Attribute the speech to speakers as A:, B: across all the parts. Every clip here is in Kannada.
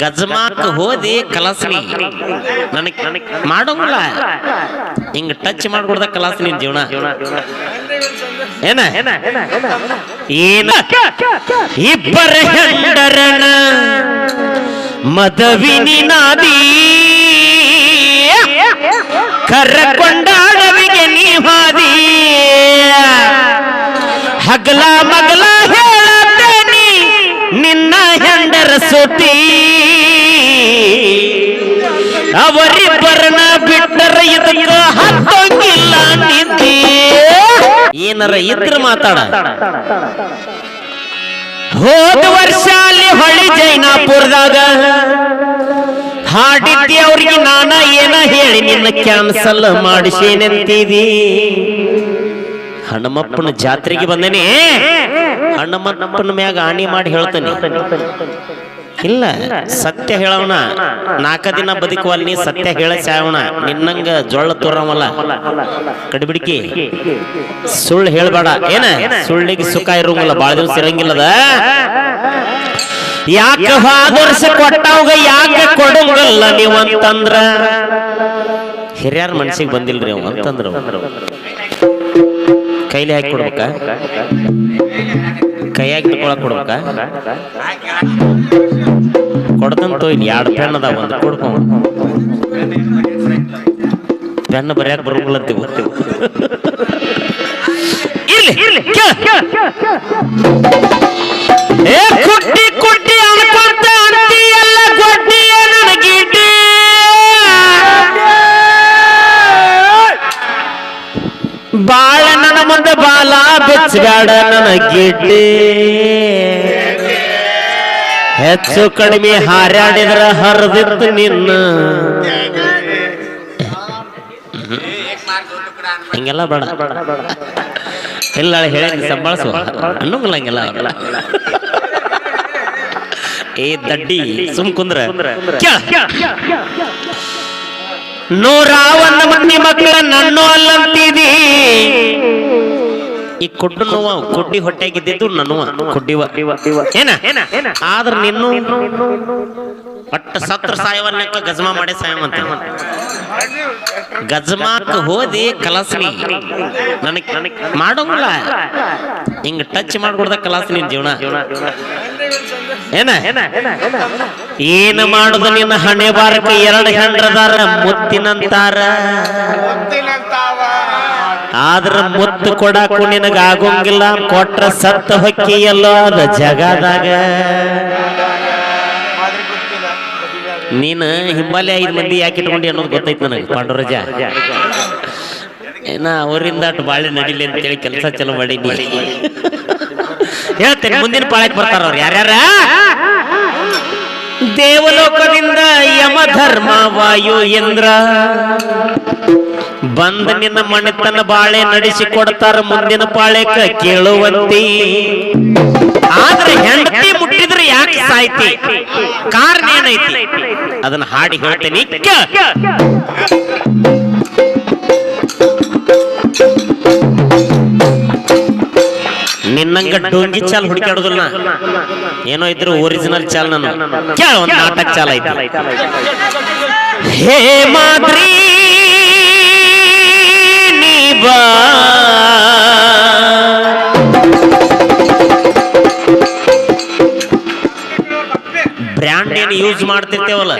A: ಗಜಮಾಕ್ ಹೋದಿ ಕಲಸ್ನಿ. ನನಗ್ ಮಾಡೋಂಗಿಲ್ಲ. ಹಿಂಗ ಟಚ್ ಮಾಡ್ಕೊಡ್ದ ಕಲಾಸ್ ನಿನ್ ಜೀವನ. ಏನ? ಏನ? ಇಬ್ಬರ ಮದವಿನಿ ನಾದಿ ಕರ್ರಕೊಂಡಾಡವಿಗೆ ನೀ ಹಾದಿ. ಹಗಲ ಮಗಲ ಸುಟಿ ಅವರಿಬ್ಬರನ್ನ ಬಿಟ್ಟರ ಇದಕ್ಕ ಹತ್ತೋಗಿಲ್ಲ ನಿಂತಿ. ಏನರ ಇದ್ರ ಮಾತಾಡ. ಹೋದ ವರ್ಷ ಅಲ್ಲಿ ಹೊಳಿ ಜೈನಾಪುರದಾಗ ಹಾಡಿದ್ದಿ ಅವ್ರಿಗೆ ನಾನ ಏನ ಹೇಳಿ ನಿನ್ನ ಕ್ಯಾನ್ಸಲ್ ಮಾಡಿಸೇನಂತೀವಿ ಹನುಮಪ್ಪನ ಜಾತ್ರೆಗೆ ಬಂದೇನೆ. ಹನುಮಪ್ಪನ ಮ್ಯಾಗ ಆಣಿ ಮಾಡಿ ಹೇಳ್ತಾನೆ. ಇಲ್ಲ ಸತ್ಯ ಹೇಳವನ. ನಾಲ್ಕ ದಿನ ಬದುಕುವಲ್ಲಿ ನೀ ಸತ್ಯ ಹೇಳ ಸಾಯವಣ ನಿನ್ನಂಗ ಜೊಳ್ಳ ತೋರವಲ್ಲ. ಕಡಿಬಿಡಿಕಿ. ಸುಳ್ಳು ಹೇಳ್ಬೇಡ. ಏನ? ಸುಳ್ಳಿಗೆ ಸುಖ ಇರೋಂಗಿಲ್ಲ. ಬಾಳ ದಿವಸ ಇರಂಗಿಲ್ಲದ? ಯಾಕೆ ವರ್ಷ ಕೊಟ್ಟವಾಗ ಯಾಕೆ ಕೊಡಂಗಿಲ್ಲ ನೀವಂತಂದ್ರ? ಹಿರಿಯರ ಮನ್ಸಿಗೆ ಬಂದಿಲ್ರಿ ಅವ. ಅಂತಂದ್ರ. ಕೈಲಿ ಹಾಕಿ ಕೊಡ್ಬೇಕ? ಕೈಯಾಗಿ ಕೊಡ್ಬೇಕ? ಕೊಡ್ತಂತ ಇಲ್ಲಿ ಎರಡು ಪೆನ್ ಅದಾವ ಒಂದು. ಕೊಡ್ಕೊ. ಪೆನ್ ಬರ್ಯಾಕ ಬರೋಂಗಿಲ್ಲ ಬರ್ತೀವಿ ಬಾಳ ನನ್ನ ಮುಂದೆ ಬಾಲ ಬೆಚ್ಚಬೇಡ ನನ್ನ ಗಿಡ್ಡಿ ಹೆಚ್ಚು ಕಡಿಮೆ ಹಾರಾಡಿದ್ರ ಹರಿದಿತ್ತು ನಿನ್ನ. ಹಿಂಗೆಲ್ಲ ಬೇಡ. ಇಲ್ಲ ಹೇಳಿ ಸಂಭಾಳಿಸು. ಅನ್ನೋಂಗಿಲ್ಲ ಹಂಗೆಲ್ಲ. ಏ ದಡ್ಡಿ, ಸುಮ್ ಕುಂದ್ರ. ನೂರಾವನ್ನ ಮಂದಿ ಮಕ್ಕಳ ನನ್ನೋ ಅಲ್ಲಂತಿದಿ ಈ ಕುಡ್ಡು ನೋವ, ಕುಡ್ಡಿ ಹೊಟ್ಟೆಗಿದ್ದಿದ್ದು ನನ್ನುವ ಕುಡ್ಡಿವ ಏನ? ಆದ್ರ ನಿನ್ನು ಒಟ್ಟ ಸತ್ರ ಸಾಯವನ್ನಕ್ಕ ಗಜಮಾ ಮಾಡಿ ಸಾಯವಂತ. ಗಜಮಾಕ್ ಹೋದಿ ಕಲಸ್ನಿ. ನನಗ್ ಮಾಡೋಂಗಿಲ್ಲ. ಹಿಂಗ ಟಚ್ ಮಾಡ್ಕೊಡ್ದ ಕಲಾಸ್ ನಿನ್ ಜೀವನ. ಏನ? ಏನ ಮಾಡುದ ನಿನ್ನ ಹಣೆ ಬಾರಕ್ಕೆ ಎರಡು ಹೆಂಡ್ರದಾರ ಮುತ್ತಿನಂತಾರ? ಆದ್ರ ಮುತ್ತು ಕೊಡಾಕು ನಿನಗ ಆಗೋಂಗಿಲ್ಲ ಕೊಟ್ರ ಸತ್ತ ಹೊಕ್ಕಿ ಎಲ್ಲೋ ಅದ ಜಗದಾಗ. ನೀನು ಹಿಂಬಾಲೆ ಐದು ಮಂದಿ ಯಾಕೆ ಇಟ್ಕೊಂಡಿ ಅನ್ನೋದು ಗೊತ್ತೈತೆ ನನಗೆ, ಪಾಂಡುರಜ. ಏನ ಅವರಿಂದ ಅಟ್ ಬಾಳೆ ನಡಿಲಿ ಅಂತೇಳಿ ಕೆಲಸ ಚಲೋ ಮಾಡೀನಿ ಹೇಳ್ತೇನೆ, ಮುಂದಿನ ಪಾಳಕ್ಕೆ ಬರ್ತಾರ ಅವ್ರು, ಯಾರ್ಯಾರ? ದೇವಲೋಕದಿಂದ ಯಮ ಧರ್ಮ ವಾಯು ಇಂದ್ರ ಬಂದ ನಿನ್ನ ಮಣಿತನ ಬಾಳೆ ನಡೆಸಿ ಕೊಡ್ತಾರ ಮುಂದಿನ ಪಾಳೆಕ ಕೇಳುವಂತಿ. ಆದ್ರೆ ಹೆಂಡತಿ ಮುಟ್ಟಿದ್ರೆ ಯಾಕೆ ಸಾಯ್ತಿ? ಕಾರಣ ಏನೈತಿ? ಅದನ್ನ ಹಾಡಿ ಹೇಳ್ತೇನೆ. ನಿನ್ನಂಗ ಡೋಂಗಿ ಚಾಲ್ ಹುಡುಕಾಡುದಿಲ್ಲ ಏನೋ ಇದ್ರು ಒರಿಜಿನಲ್ ಚಾಲ್ ನಾನು. ಕೇಳ, ಒಂದು ನಾಟಕ ಚಾಲ್ ಐತಿ. ಹೇ ಮಾದ್ರಿ ಬ್ರ್ಯಾಂಡ್ ಏನು ಯೂಸ್ ಮಾಡ್ತಿರ್ತೇವಲ್ಲ?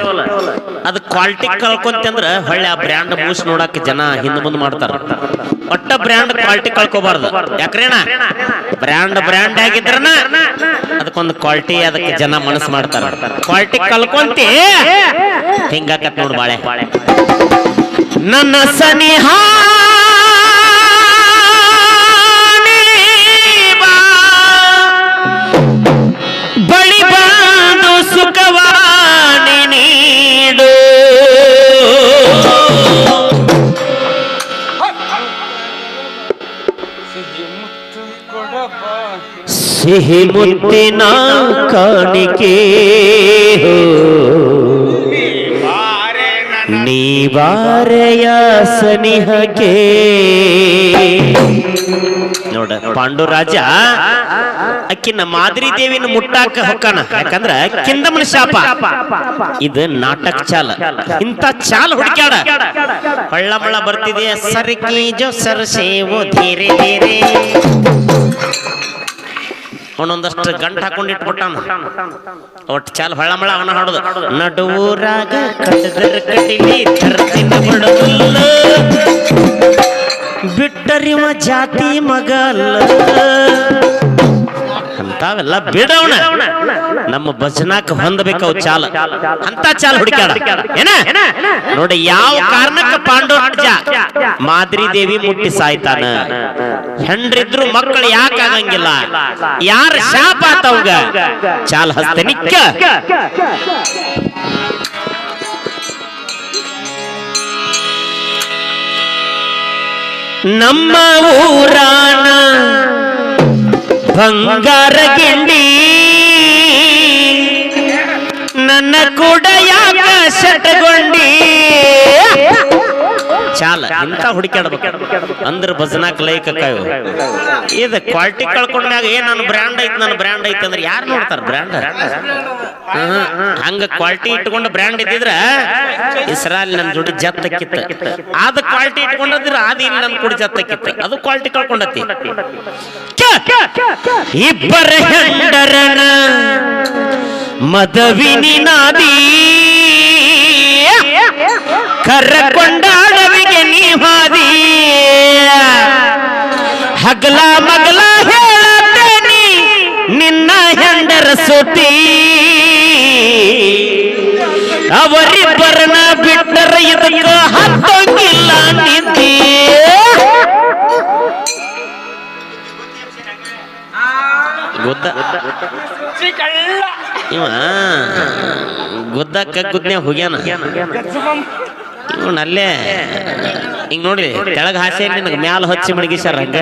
A: ಅದು ಕ್ವಾಲಿಟಿ ಕಳ್ಕೊಂತಂದ್ರ ಹೊಳ್ಳೆ ಆ ಬ್ರ್ಯಾಂಡ್ ಮೂಸ್ ನೋಡಕ್ ಜನ ಹಿಂದ್ ಮುಂದ್ ಮಾಡ್ತಾರ. ಒಟ್ಟ ಬ್ರ್ಯಾಂಡ್ ಕ್ವಾಲಿಟಿ ಕಳ್ಕೊಬಾರ್ದು. ಯಾಕ್ರೇಣ ಬ್ರ್ಯಾಂಡ್ ಬ್ರ್ಯಾಂಡ್ ಆಗಿದ್ರನ ಅದಕ್ಕೊಂದು ಕ್ವಾಲಿಟಿ ಅದಕ್ಕೆ ಜನ ಮನಸ್ಸು ಮಾಡ್ತಾರ. ಕ್ವಾಲಿಟಿ ಕಳ್ಕೊಂತಿ? ಹಿಂಗಾಕತ್ ನೋಡ್ ಬಾಳೆ. ನನ್ನ ಸನಿಹ ಸಿಹಿ ಮುತ್ತಿನ ಕಾಣಿಕೆ ನೀವಾರೆಯ ಸನಿಹಕ್ಕೆ ನೋಡ, ಪಾಂಡುರಾಜ ಅಕ್ಕಿನ ಮಾದರಿ ದೇವಿನ ಮುಟ್ಟಾಕ ಹೊಕ್ಕಾನ. ಯಾಕಂದ್ರ ಕಿಂದಮನ ಶಾಪ ಇದು ನಾಟಕ ಚಾಲ. ಇಂತ ಚಾಲ ಹುಡುಕ್ಯಾಡ. ಹೊಳ್ಳಮಳ ಬರ್ತಿದೆ ಸರ್ಕಿ ಜೋ ಸರ್ ಸೇವು ಧೀರೆ ಧೀರೆ. ಅವನೊಂದಷ್ಟು ಗಂಟು ಹಾಕೊಂಡು ಇಟ್ಬಿಟ್ಟಾನ. ಒಟ್ಟು ಚಾಲ್ ಹೊಳ್ಳಮಳ ಅವನ ಹಾಡುದು. ನಡುವೂರಾಗ ಕಟ್ಟದರ ಕಟಿಲಿ ತರ್ತಿನ ಬಿಟ್ಟರಿವ ಜಾತಿ ಮಗಲ್ಲ. ಅಂತಾವೆಲ್ಲ ಬಿಡವಣ ನಮ್ಮ ಭಜನಾಕ್ ಹೊಂದಬೇಕು ಅವು ಚಾಲ. ಅಂತ ಚಾಲ ಹುಡುಕ್ಯಾಡ ಏನ? ನೋಡಿ ಯಾವ ಕಾರಣಕ್ಕ ಪಾಂಡು ಅಜ್ಜ ಮಾದ್ರಿ ದೇವಿ ಮುಟ್ಟಿ ಸಾಯ್ತಾನ. ಹೆಂಡ್ರಿದ್ರು ಮಕ್ಕಳು ಯಾಕೆ ಆಗಂಗಿಲ್ಲ? ಯಾರ ಶಾಪ ಆತವ್ಗ ಚಾಲ ಹಸ್ತೆ ನಿಕ್ಕ. ನಮ್ಮ ಊರಾನ ಬಂಗಾರ ಗಿಂಡಿ. ನನ್ನ ಕೂಡ ಯಾಕ ಶಟಗೊಂಡಿ? ಚಾಲ ಇಂತ ಹುಡುಕಾಡ್ಬೇಕು ಅಂದ್ರ ಭಜನಾಕ್ ಲೈಕ್ ಇದ ಕ್ವಾಲಿಟಿ ಕಳ್ಕೊಂಡಾಗ ಏ ನನ್ನ ಬ್ರ್ಯಾಂಡ್ ಐತ್, ನನ್ನ ಬ್ರ್ಯಾಂಡ್ ಐತ್ ಅಂದ್ರೆ ಯಾರು ನೋಡ್ತಾರ ಬ್ರ್ಯಾಂಡ್ ಹಂಗ ಕ್ವಾಲಿಟಿ ಇಟ್ಕೊಂಡು ಬ್ರ್ಯಾಂಡ್ ಇದ್ದಿದ್ರ ಇಸ್ರಾಲ್ ನನ್ ಜೋಡಿ ಜತ್ತಕ್ಕಿತ್ತ. ಅದ ಕ್ವಾಲಿಟಿ ಇಟ್ಕೊಂಡ್ರ ಅದ ಇಲ್ಲಿ ನನ್ ಕೂಡ ಜತ್ತಕ್ಕಿತ್ತ. ಅದು ಕ್ವಾಲಿಟಿ ಕಳ್ಕೊಂಡತಿ. ಇಬ್ಬರ ಹೆಂಡರನ ಮದವಿನಿ ನಾದಿ ಕರ್ಕೊಂಡಾಡವಿಗೆ ನೀ ಹಾದಿ ಹಗಲ ಮಗಲ ಹೇಳತೇನಿ ನಿನ್ನ ಹೆಂಡರ ಸುತಿ ಅವರಿಬ್ಬರನ್ನ ಬಿಟ್ಟರ ಇದಕ್ಕ ಹತ್ತೋಗಿಲ್ಲ ನಿಂತಿ ಗೊತ್ತ ಇವ, ಗುದ್ದಕ್ಕ ಗುದ್ನೆ ಹೋಗ್ಯಾನ? ಇವನ್ ಅಲ್ಲೇ ಹಿಂಗ್ ನೋಡಿ ಕೆಳಗ ಹಾಸೆ ನಿನಗೆ ಮ್ಯಾಲ ಹಚ್ಚಿ ಮಡಗಿಸ್ಯಾರ ಹಂಗ.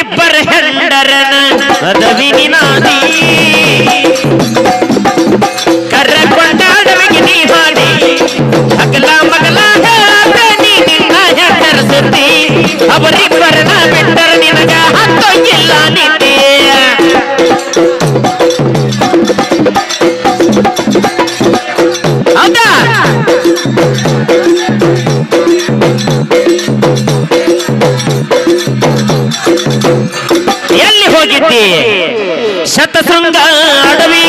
A: ಇಬ್ಬರ ಹೆಂಡರನ ಪದವಿ ನಾದಿ ಕರ್ಕೊಂಡಾಡವಿಗೆ ನೀ దూరంగా అడవి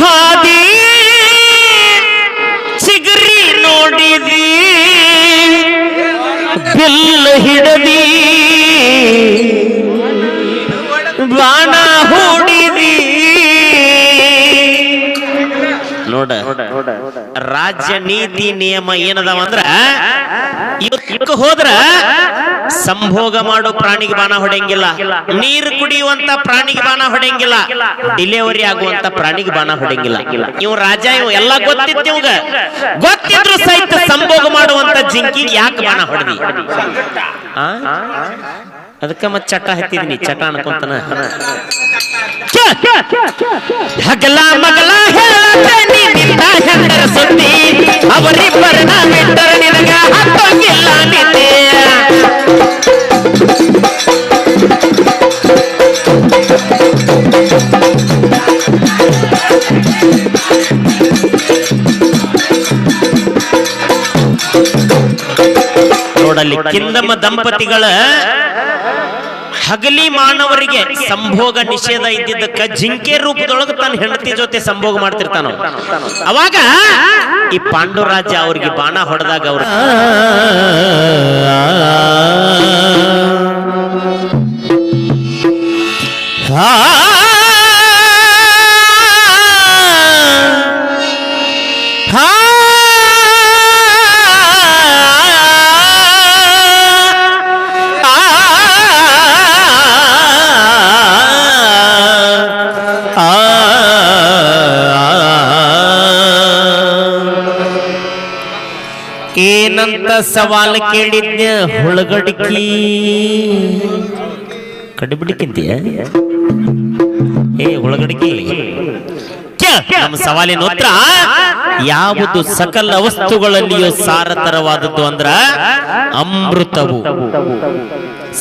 A: ಹಾದಿ ಸಿಗರಿ ನೋಡಿದಿ ಬಿಲ್ ಹಿಡದಿ ಬಾಣ ನೋಡ. ರಾಜ್ಯ ನೀತಿ, ನಿಯಮ ಏನದಾವ ಅಂದ್ರ ಇವತ್ತು ಹೋದ್ರ ಸಂಭೋಗ ಮಾಡೋ ಪ್ರಾಣಿಗೆ ಬಾಣ ಹೊಡೆಯಂಗಿಲ್ಲ. ನೀರು ಕುಡಿಯುವಂತ ಪ್ರಾಣಿಗೆ ಬಾಣ ಹೊಡೆಯಂಗಿಲ್ಲ. ಡಿಲಿವರಿ ಆಗುವಂತ ಪ್ರಾಣಿಗೆ ಬಾಣ ಹೊಡೆಯಂಗಿಲ್ಲ. ಇವ್ ರಾಜ, ಇವ್ ಎಲ್ಲ ಗೊತ್ತಿತ್ತು ಇವಾಗ. ಗೊತ್ತಿದ್ರು ಸಹಿತ ಸಂಭೋಗ ಮಾಡುವಂತ ಜಿಂಕಿಗೆ ಯಾಕೆ ಬಾಣ ಹೊಡೆದಿ? ಅದಕ್ಕೆ ಅದಕ್ಕ ಮತ್ ಚಟ ಹತ್ತಿದೀನಿ, ಚಟ ಅನ್ಕೊಂತನ. ಹಗಲ ಮಗಲ ಹೇಳತೇನಿ ನಿನ್ನ ಹೆಂಡರ ಸುದ್ದಿ ಅವರಿಬ್ಬರನ್ನ ಬಿಟ್ಟರ ನಿನಗ ಹತ್ತೋಗಿಲ್ಲ ನಿದ್ದೆ ನೋಡಲ್ಲಿ ಕಿಂದಮ ದಂಪತಿಗಳ ಹಗಲಿ ಮಾನವರಿಗೆ ಸಂಭೋಗ ನಿಷೇಧ ಇದ್ದಿದ್ದಕ್ಕ ಜಿಂಕೆ ರೂಪದೊಳಗೆ ತನ್ನ ಹೆಂಡತಿ ಜೊತೆ ಸಂಭೋಗ ಮಾಡ್ತಿರ್ತಾನ ಅವಾಗ ಈ ಪಾಂಡುರಾಜ ಅವ್ರಿಗೆ ಬಾಣ ಹೊಡೆದಾಗ ಅವ್ರು ಸವಾಲು ಕೇಳಿದ್ದೆ ಹುಳಗಡಿಕಿ. ಕಡಿಬಿಡಿಕಿಂತೀಯ ಏ ಹುಳಗಡಿಕಿ. ನಮ್ಮ ಸವಾಲಿನ ಉತ್ತರ ಯಾವುದು ಸಕಲ ವಸ್ತುಗಳಲ್ಲಿಯೂ ಸಾರತರವಾದದ್ದು ಅಂದ್ರ ಅಮೃತವು.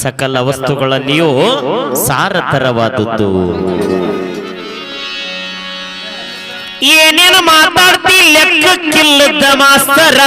A: ಸಕಲ ವಸ್ತುಗಳಲ್ಲಿಯೂ ಸಾರತರವಾದದ್ದು. ಏನೇನು ಮಾತಾಡ್ತಿ? ಲೆಕ್ಕಕ್ಕಿಲ್ಲದ ಮಾಸ್ತರ.